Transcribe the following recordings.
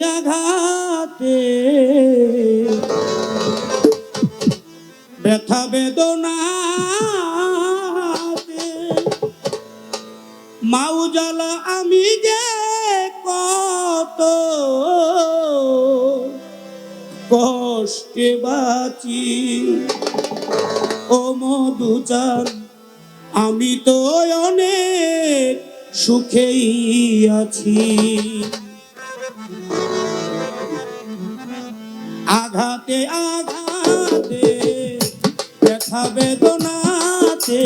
আঘাতে ব্যথা বেদনাতে। মাউজালা আমি যে কত কষ্টে বাঁচি। ও মধুচান আমি তো অনেক সুখেই আছি। আঘাতে আঘাতে ব্যথা বেদনাতে।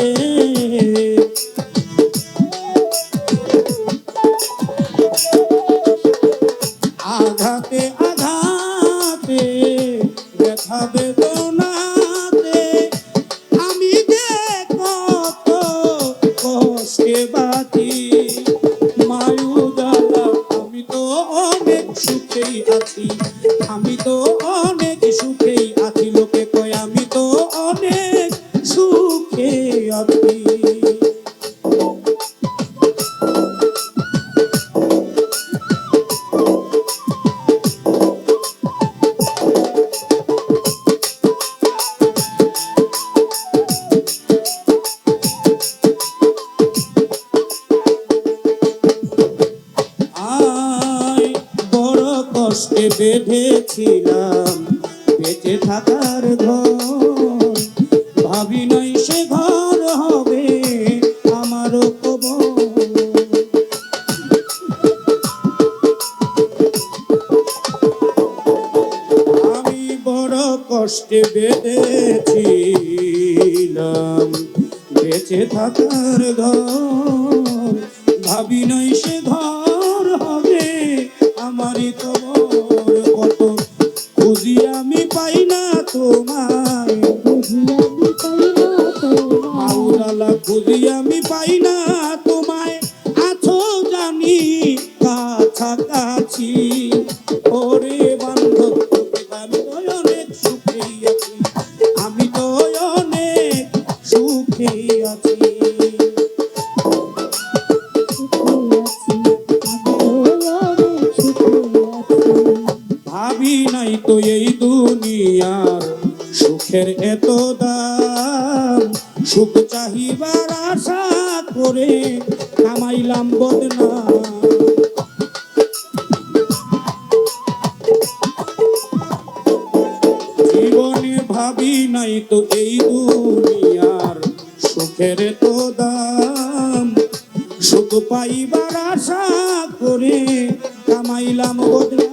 কষ্টে বেঁধেছিলাম, বেঁচে থাকার ঘর ভাবি নাই সে ঘর হবে কবর। আমি বড় কষ্টে বেঁধেছিলাম, বেঁচে থাকার ঘর ভাবি নাই সে ঘর হবে আমারই কবর আমি পাই না তোমায়। আছো জানি কাছাকাছি। ওরে বান্ধব আমি তো অনেক সুখে আছি। আমি তো অনেক আছি। ভাবি নাই তো এই দুনিয়ার সুখের এত দাম? সুখ চাহিবার আশা করে কামাইলাম বদনাম জীবনে ভাবি নাই তো এই দুনিয়ার সুখের তো দাম। সুখ পাইবার আশা করে কামাইলাম বদনাম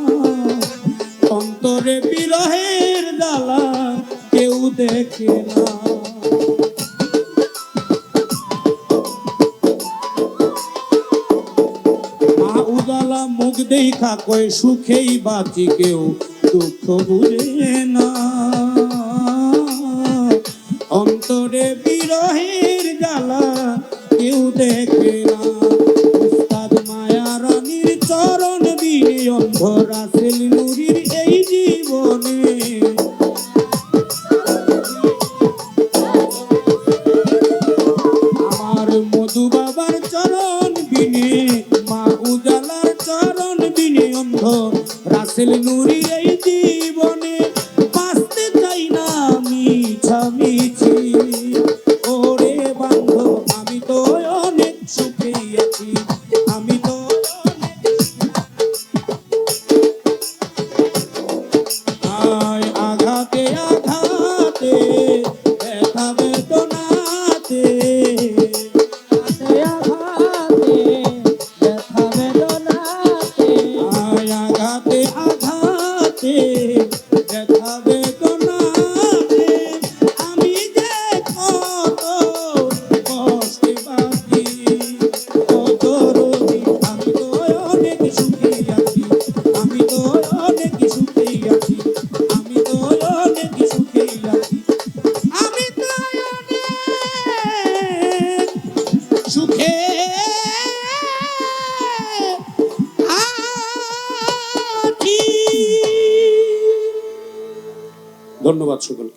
অন্তরে বিরহের জ্বালা কেউ দেখে না। দেখা কয়, সুখেই বাঁচি কেউ, দুঃখ বুঝে না। অন্তরে বিরহের জ্বালা কেউ দেখে না। নুরি এই জীবনে বাঁচতে চাই না মিছামিছি। ওরে বান্ধব, আমি তো অনেক সুখে আছি। আমি তো সুখে। ধন্যবাদ সকলকে।